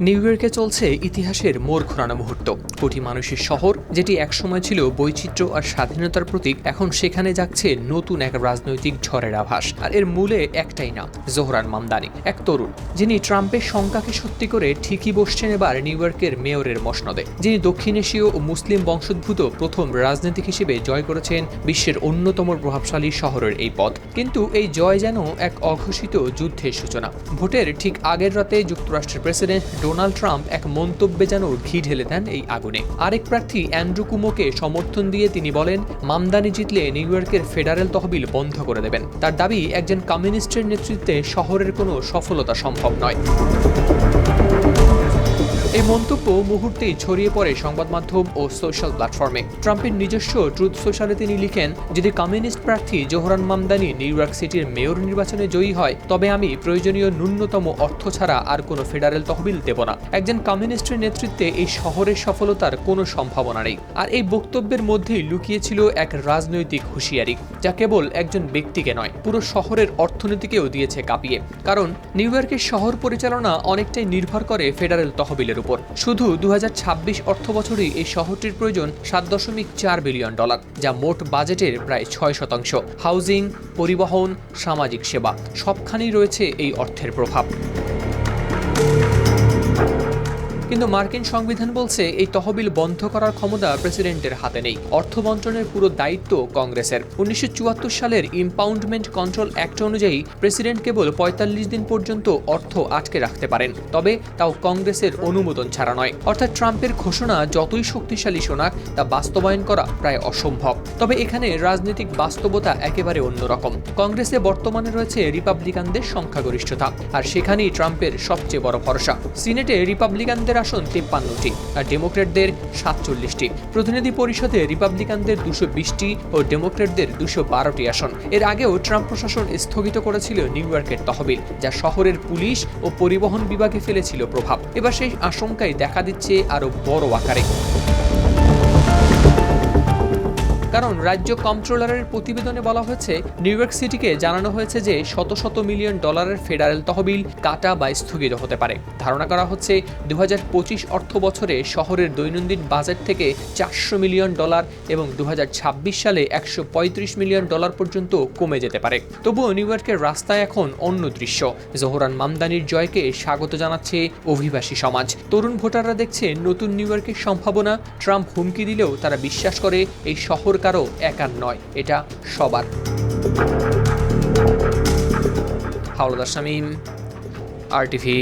New ইয়র্কে চলছে ইতিহাসের মোড় ঘোরানো মুহূর্ত। কোটি মানুষের শহর, যেটি একসময় ছিল বৈচিত্র্য আর স্বাধীনতার প্রতীক, এখন সেখানে যাচ্ছে নতুন এক রাজনৈতিক ঝড়ের আভাস। আর এর মূলে একটাই নাম, জোহরান মামদানি, এক তরুণ, যিনি ট্রাম্পের শঙ্কাকে সত্যি করে ঠিকই বসছেন এবার নিউ ইয়র্কের মেয়রের মসনদে। যিনি দক্ষিণ এশীয় ও মুসলিম বংশোদ্ভূত প্রথম রাজনীতিক হিসেবে জয় করেছেন বিশ্বের অন্যতম প্রভাবশালী শহরের এই পদ কিন্তু এই জয় যেন এক অঘোষিত যুদ্ধের সূচনা। ভোটের ঠিক আগের রাতে যুক্তরাষ্ট্রের প্রেসিডেন্ট ডোনাল্ড ট্রাম্প এক মন্তব্যে যেন ঘি ঢেলে দেন এই আগুনে। আরেক প্রার্থী অ্যান্ড্রু কুমোকে সমর্থন দিয়ে তিনি বলেন, মামদানি জিতলে নিউ ইয়র্কের ফেডারেল তহবিল বন্ধ করে দেবেন। তার দাবি, একজন কমিউনিস্টের নেতৃত্বে শহরের কোনো সফলতা সম্ভব নয়। এই মন্তব্য মুহূর্তেই ছড়িয়ে পড়ে সংবাদ মাধ্যম ও সোশ্যাল প্ল্যাটফর্মে। ট্রাম্পের নিজস্ব ট্রুথ সোশ্যালে তিনি লিখেন, যদি কমিউনিস্ট প্রার্থী জোহরান মামদানি নিউ ইয়র্ক সিটির মেয়র নির্বাচনে জয়ী হয়, তবে আমি প্রয়োজনীয় ন্যূনতম অর্থ ছাড়া আর কোনো ফেডারেল তহবিল দেব না। একজন কমিউনিস্টের নেতৃত্বে এই শহরের সফলতার কোনো সম্ভাবনা নেই। আর এই বক্তব্যের মধ্যেই লুকিয়েছিল এক রাজনৈতিক হুঁশিয়ারি, যা কেবল একজন ব্যক্তিকে নয়, পুরো শহরের অর্থনীতিকেও দিয়েছে কাঁপিয়ে। কারণ নিউ ইয়র্কের শহর পরিচালনা অনেকটাই নির্ভর করে ফেডারেল তহবিলের উপর। শুধু দু হাজার ছাব্বিশ অর্থ বছরেই এই শহরটির প্রয়োজন সাত দশমিক চার বিলিয়ন ডলার, যা মোট বাজেটের প্রায় ছয় শতাংশ। হাউজিং, পরিবহন, সামাজিক সেবা, সবখানেই রয়েছে এই অর্থের প্রভাব। কিন্তু মার্কিন সংবিধান বলছে এই তহবিল বন্ধ করার ক্ষমতা প্রেসিডেন্টের হাতে নেই। অর্থ বন্টনের পুরো দায়িত্ব কংগ্রেসের। উনিশশো চুয়াত্তর সালের ইম্পাউন্ডমেন্ট কন্ট্রোল অ্যাক্ট অনুযায়ী প্রেসিডেন্ট কেবল পঁয়তাল্লিশ দিন পর্যন্ত অর্থ আটকে রাখতে পারেন। তবে তাও কংগ্রেসের অনুমোদন ছাড়া নয়। অর্থাৎ ট্রাম্পের ঘোষণা যতই শক্তিশালী শোনাক, তা বাস্তবায়ন করা প্রায় অসম্ভব। তবে এখানে রাজনৈতিক বাস্তবতা একেবারে অন্যরকম। কংগ্রেসে বর্তমানে রয়েছে রিপাবলিকানদের সংখ্যাগরিষ্ঠতা। আর সেখানেই ট্রাম্পের সবচেয়ে বড় ভরসা। সিনেটে রিপাবলিকানদের আসন তিপ্পান্নটি আর ডেমোক্রেটদের সাতচল্লিশটি। প্রতিনিধি পরিষদে রিপাবলিকানদের দুশো বিশটি ও ডেমোক্রেটদের দুশো বারোটি আসন। এর আগেও ট্রাম্প প্রশাসন স্থগিত করেছিল নিউ ইয়র্কের তহবিল, যা শহরের পুলিশ ও পরিবহন বিভাগে ফেলেছিল প্রভাব। এবার সেই আশঙ্কাই দেখা দিচ্ছে আরও বড় আকারে। কারণ রাজ্য কন্ট্রোলারের প্রতিবেদনে বলা হয়েছে নিউ ইয়র্ক সিটিকে জানানো হয়েছে যে শত শত মিলিয়ন ডলারের ফেডারেল তহবিল কাটা বা স্থগিত হতে পারে। ধারণা করা হচ্ছে দু অর্থ বছরে শহরের দৈনন্দিন বাজেট থেকে চারশো মিলিয়ন ডলার এবং দু হাজার ছাব্বিশ সালে একশো পঁয়ত্রিশ মিলিয়ন ডলার পর্যন্ত কমে যেতে পারে। তবুও নিউ ইয়র্কের রাস্তায় এখন অন্য দৃশ্য। জোহরান মামদানির জয়কে স্বাগত জানাচ্ছে অভিবাসী সমাজ। তরুণ ভোটাররা দেখছে নতুন নিউ ইয়র্কের সম্ভাবনা। ট্রাম্প হুমকি দিলেও তারা বিশ্বাস করে এই শহর কারও একার নয় এটা সবার। হাওলাদার শামীম আর টিভি